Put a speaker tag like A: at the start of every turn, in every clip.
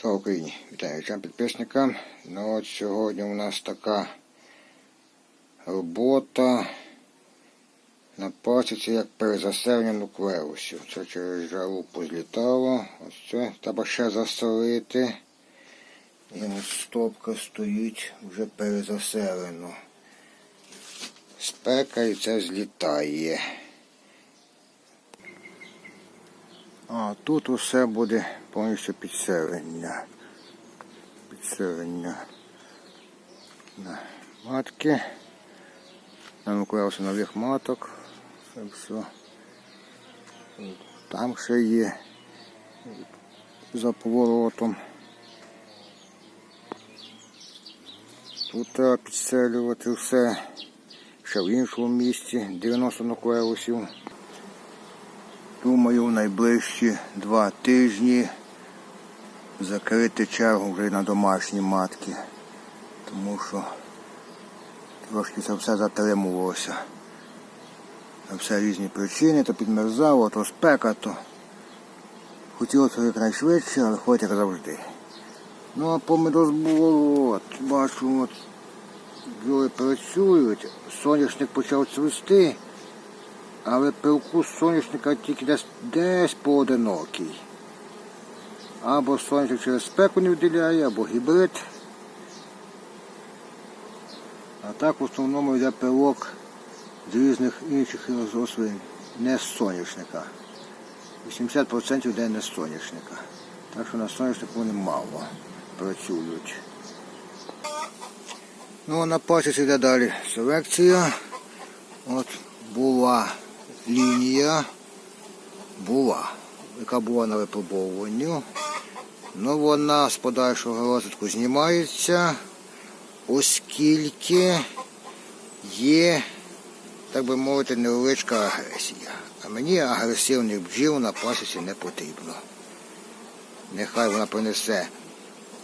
A: Слава Україні! Вітаю всім підписникам. Ну от сьогодні у нас така робота на пасіці, як перезаселення нуклеусів. Це через жару позлітало. Ось це треба ще засолити. І ось стопка стоїть вже перезаселено. Спека і це злітає. А тут усе буде повністю підселення. Підселення на матки. На нуклеуси нових маток. Це все. Там ще є за поворотом. Тут треба підселювати все. Ще в іншому місці 90 нуклеусів. Думаю, в найближчі два тижні закрити чергу вже на домашні матки, тому що трошки це все затримувалося. На все різні причини, то підмерзало, то спека, то хотілося якнайшвидше, але хоч як завжди. Ну а по медозбору, от, бачу, от працюють, соняшник почав цвісти. Але пилку соняшника тільки десь, десь поодинокий. Або соняшник через спеку не вділяє, або гібрид. А так в основному йде пилок з різних інших рослин, не з соняшника. 80% йде не з соняшника. Так що на соняшнику вони мало працюють. Ну а на пасіці йде далі селекція. От була лінія, була, яка була на випробовуванню. Ну вона з подальшого розвитку знімається, оскільки є, так би мовити, невеличка агресія. А мені агресивних бджіл на пасіці не потрібно. Нехай вона принесе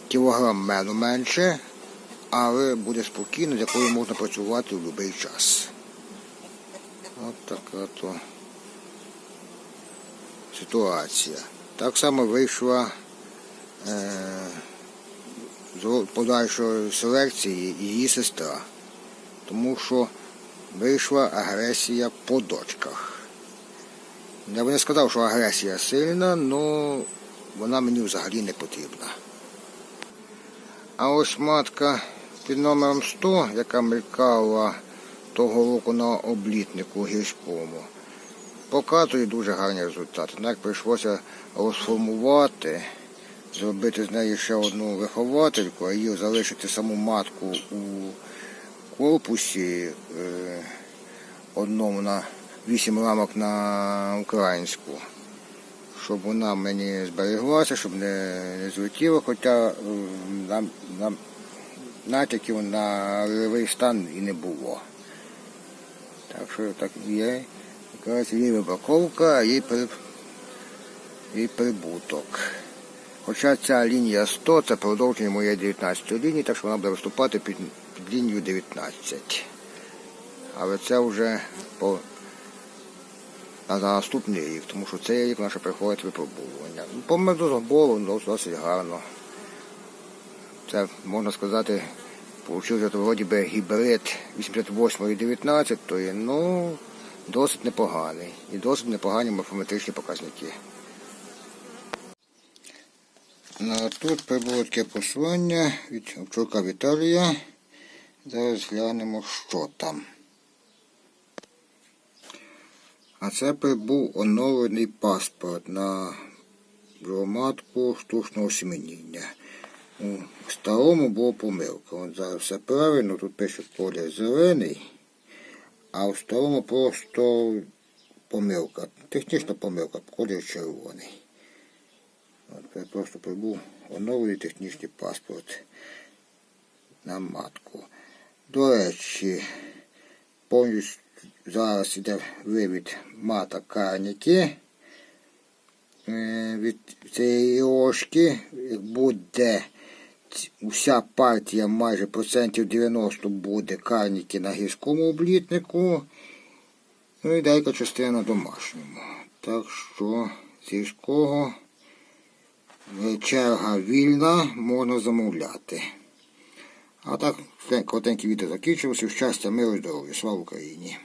A: кілограм мену менше, але буде спокійно, з якою можна працювати в будь-який час. От така то ситуація. Так само вийшла е, з подальшої селекції її сестра, тому що вийшла агресія по дочках. Я би не сказав, що агресія сильна, але вона мені взагалі не потрібна. А ось матка під номером 100, яка мелькала того року на облітнику гірському. Показує дуже гарні результати. Однак прийшлося розформувати, зробити з неї ще одну виховательку, а її залишити саму матку у корпусі е, одному на 8 рамок на українську, щоб вона мені збереглася, щоб не, злетіла, хоча е, нам, нам натяків на рильовий стан і не було. Так що так є. Якраз є вибраковка і, при... і прибуток. Хоча ця лінія 100 це продовження моєї 19 лінії, так що вона буде виступати під, під лінію 19. Але це вже по на наступний рік, тому що цей рік наше приходить випробування. По медозбору ну, досить гарно. Це можна сказати. Получився то вроді би гібрид 88 і 19, то ну, досить непоганий. І досить непогані морфометричні показники. Ну, тут прибуло таке послання від Овчука Віталія. Зараз глянемо, що там. А це прибув оновлений паспорт на матку штучного семеніння. У старому була помилка. От зараз все правильно, тут пише колір зелений, а в старому просто помилка. Технічна помилка, колір червоний. От я просто прибув оновлений технічний паспорт на матку. До речі, повністю зараз йде вивід маток карніки від цієї ложки буде Уся партія майже процентів 90 буде карніки на гірському облітнику. Ну і деяка частина на домашньому. Так що з гірського Черга вільна, можна замовляти. А так, коротенький відео закінчився. Щастя, миру, здоров'я. Слава Україні!